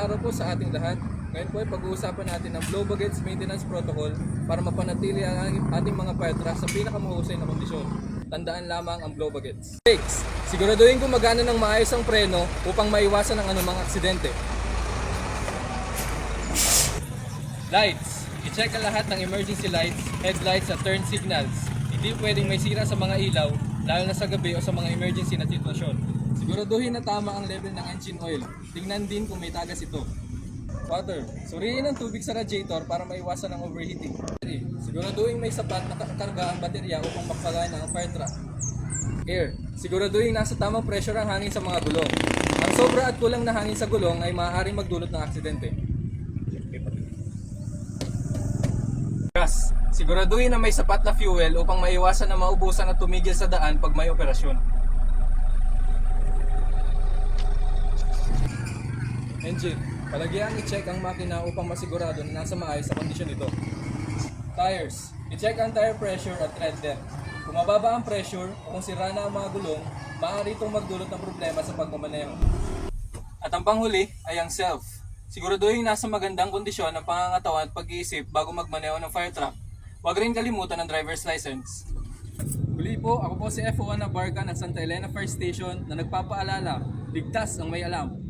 araw po sa ating lahat. Ngayon po ay pag-uusapan natin ang Blow Buckets Maintenance Protocol para mapanatili ang ating mga fire truck sa pinakamahusay na kondisyon. Tandaan lamang ang blow buckets. Brakes. Siguraduhin kung magana ng maayos ang preno upang maiwasan ang anumang aksidente. Lights. I-check ang lahat ng emergency lights, headlights at turn signals. Hindi pwedeng may sira sa mga ilaw, lalo na sa gabi o sa mga emergency na sitwasyon. Siguraduhin na tama ang level ng engine oil. Tingnan din kung may tagas ito. Water. Suriin ang tubig sa radiator para maiwasan ang overheating. Battery. Siguraduhin may sapat na ka- karga ang baterya upang makagana ang fire truck. Air. Siguraduhin nasa tamang pressure ang hangin sa mga gulong. Ang sobra at kulang na hangin sa gulong ay maaaring magdulot ng aksidente. Gas. Siguraduhin na may sapat na fuel upang maiwasan na maubusan at tumigil sa daan pag may operasyon. Engine. Palagyan i-check ang makina upang masigurado na nasa maayos sa kondisyon ito. Tires. I-check ang tire pressure at tread depth. Kung mababa ang pressure o kung sira na ang mga gulong, maaari itong magdulot ng problema sa pagmamaneho. At ang panghuli ay ang self. Siguraduhin nasa magandang kondisyon ang pangangatawan at pag-iisip bago magmaneho ng fire truck. Huwag rin kalimutan ang driver's license. Muli po, ako po si F1 na Barca ng Santa Elena Fire Station na nagpapaalala, ligtas ang may alam.